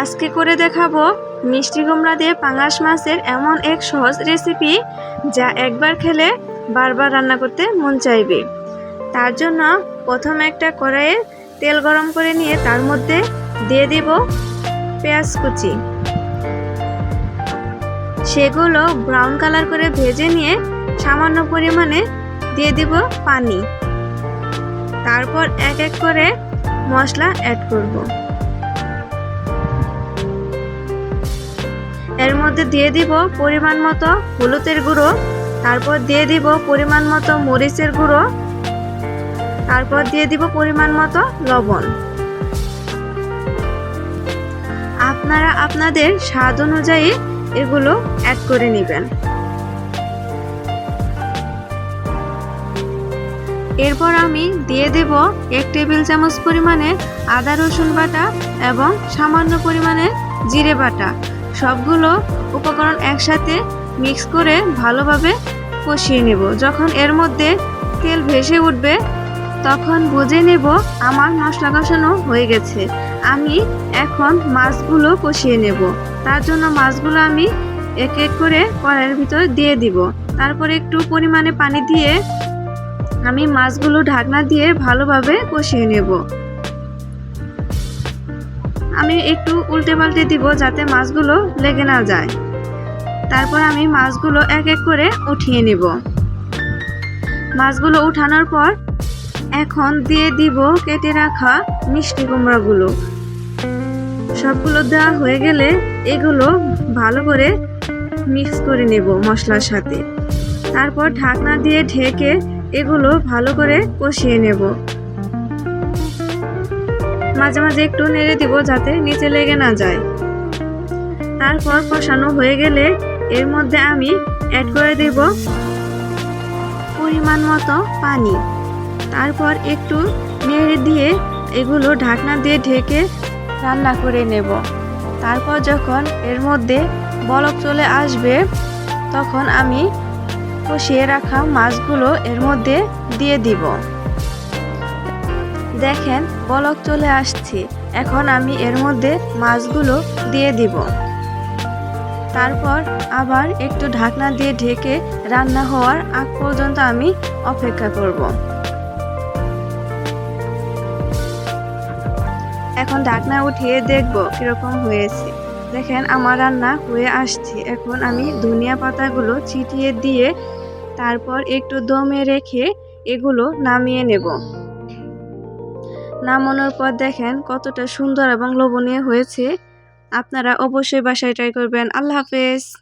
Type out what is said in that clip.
আজকে করে দেখাবো মিষ্টি কুমড়া দিয়ে পাঙাশ মাছের এমন এক সহজ রেসিপি যা একবার খেলে বারবার রান্না করতে মন চাইবে। তার জন্য প্রথমে একটা কড়াইয়ে তেল গরম করে নিয়ে তার মধ্যে দিয়ে দিব পেঁয়াজ কুচি। সেগুলো ব্রাউন কালার করে ভেজে নিয়ে সামান্য পরিমাণে দিয়ে দিব পানি। তারপর এক এক করে মশলা অ্যাড করব। এর মধ্যে দিয়ে দিব পরিমাণ মতো হলুদের গুঁড়ো, তারপর দিয়ে দিব পরিমাণ মতো মরিচের গুঁড়ো, তারপর দিয়ে দিব পরিমাণ মতো লবণ। আপনারা আপনাদের স্বাদ অনুযায়ী এগুলো অ্যাড করে নেবেন। এরপর আমি দিয়ে দেব এক টেবিল চামচ পরিমাণে আদা রসুন বাটা এবং সামান্য পরিমাণে জিরে বাটা। সবগুলো উপকরণ একসাথে মিক্স করে ভালোভাবে কষিয়ে নেব। যখন এর মধ্যে তেল ভেসে উঠবে, তখন বুঝে নেব। আমার মশলা কষানো হয়ে গেছে। আমি এখন মাছগুলো কষিয়ে নেব। তার জন্য মাছগুলো আমি এক এক করে কড়াইয়ের ভিতর দিয়ে দিব। তারপরে একটু পরিমাণে পানি দিয়ে আমি মাছগুলো ঢাকনা দিয়ে ভালোভাবে কষিয়ে নেব। আমি একটু উল্টে পাল্টে দিব যাতে মাছগুলো লেগে না যায়। তারপর আমি মাছগুলো এক এক করে উঠিয়ে নেব। মাছগুলো উঠানোর পর এখন দিয়ে দিব কেটে রাখা মিষ্টি কুমড়াগুলো। সবগুলো দেওয়া হয়ে গেলে এগুলো ভালো করে মিক্স করে নেব মশলার সাথে। তারপর ঢাকনা দিয়ে ঢেকে এগুলো ভালো করে কষিয়ে নেব। মাঝে মাঝে একটু নেড়ে দিব যাতে নিচে লেগে না যায়। তারপর কষানো হয়ে গেলে এর মধ্যে আমি অ্যাড করে দেব পরিমাণ মতো পানি। তারপর একটু নেড়ে দিয়ে এগুলো ঢাকনা দিয়ে ঢেকে রান্না করে নেব। তারপর যখন এর মধ্যে বলক চলে আসবে, তখন আমি কষিয়ে রাখা মাছগুলো এর মধ্যে দিয়ে দিব। দেখেন, বলক চলে আসছে। এখন আমি এর মধ্যে মাছগুলো দিয়ে দিব। তারপর আবার একটু ঢাকনা দিয়ে ঢেকে রান্না হওয়ার আগ পর্যন্ত আমি অপেক্ষা করব। এখন ঢাকনা উঠিয়ে দেখব কীরকম হয়েছে। দেখেন, আমার রান্না হয়ে আসছে। এখন আমি ধনিয়া পাতাগুলো ছিটিয়ে দিয়ে তারপর একটু দমে রেখে এগুলো নামিয়ে নেব। নামানোর পর দেখেন, কতটা সুন্দর এবং লোভনীয় হয়েছে। আপনারা অবশ্যই বাসায় ট্রাই করবেন। আল্লাহ হাফেজ।